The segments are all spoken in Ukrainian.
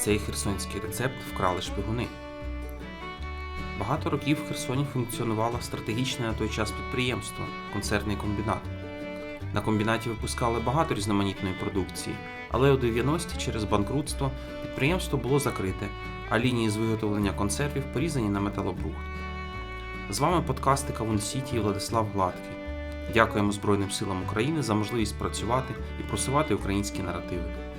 Цей херсонський рецепт вкрали шпигуни. Багато років в Херсоні функціонувало стратегічне на той час підприємство концертний комбінат. На комбінаті випускали багато різноманітної продукції, але у 90-ті через банкрутство підприємство було закрите, а лінії з виготовлення консервів порізані на металобрухт. З вами подкасти Кавун Сіті і Владислав Гладкий. Дякуємо Збройним силам України за можливість працювати і просувати українські наративи.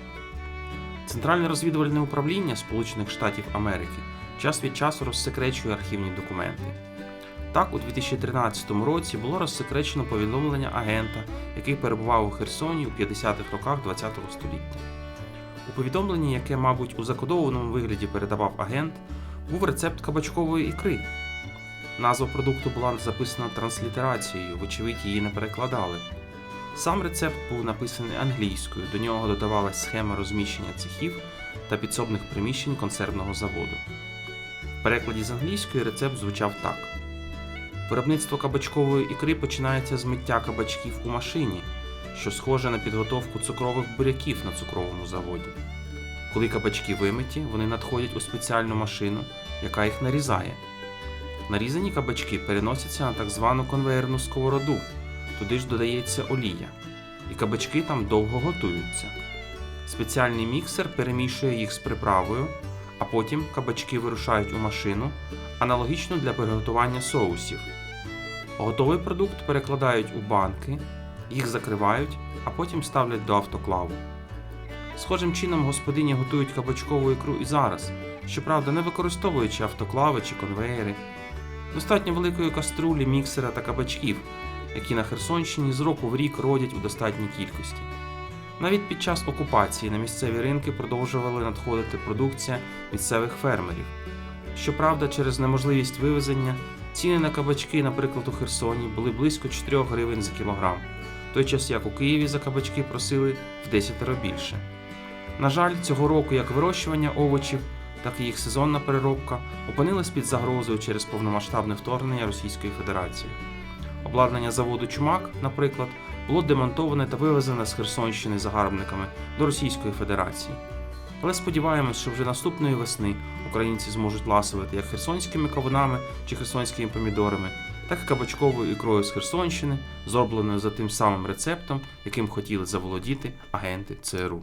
Центральне розвідувальне управління Сполучених Штатів Америки час від часу розсекречує архівні документи. Так, у 2013 році було розсекречено повідомлення агента, який перебував у Херсоні у 50-х роках ХХ століття. У повідомленні, яке, мабуть, у закодованому вигляді передавав агент, був рецепт кабачкової ікри. Назва продукту була записана транслітерацією, вочевидь, її не перекладали. Сам рецепт був написаний англійською, до нього додавалась схема розміщення цехів та підсобних приміщень консервного заводу. В перекладі з англійської рецепт звучав так: Виробництво кабачкової ікри починається з миття кабачків у машині, що схоже на підготовку цукрових буряків на цукровому заводі. Коли кабачки вимиті, вони надходять у спеціальну машину, яка їх нарізає. Нарізані кабачки переносяться на так звану конвеєрну сковороду, туди ж додається олія, і кабачки там довго готуються. Спеціальний міксер перемішує їх з приправою, а потім кабачки вирушають у машину, аналогічно для приготування соусів. Готовий продукт перекладають у банки, їх закривають, а потім ставлять до автоклаву. Схожим чином господині готують кабачкову ікру і зараз, щоправда, не використовуючи автоклави чи конвеєри. Достатньо великої каструлі, міксера та кабачків, які на Херсонщині з року в рік родять у достатній кількості. Навіть під час окупації на місцеві ринки продовжували надходити продукція місцевих фермерів. Щоправда, через неможливість вивезення ціни на кабачки, наприклад, у Херсоні, були близько 4 гривень за кілограм, в той час як у Києві за кабачки просили в 10 більше. На жаль, цього року як вирощування овочів, так і їх сезонна переробка опинились під загрозою через повномасштабне вторгнення Російської Федерації. Обладнання заводу Чумак, наприклад, було демонтоване та вивезене з Херсонщини загарбниками до Російської Федерації. Але сподіваємось, що вже наступної весни українці зможуть ласувати як херсонськими кавунами чи херсонськими помідорами, так і кабачковою ікрою з Херсонщини, зробленою за тим самим рецептом, яким хотіли заволодіти агенти ЦРУ.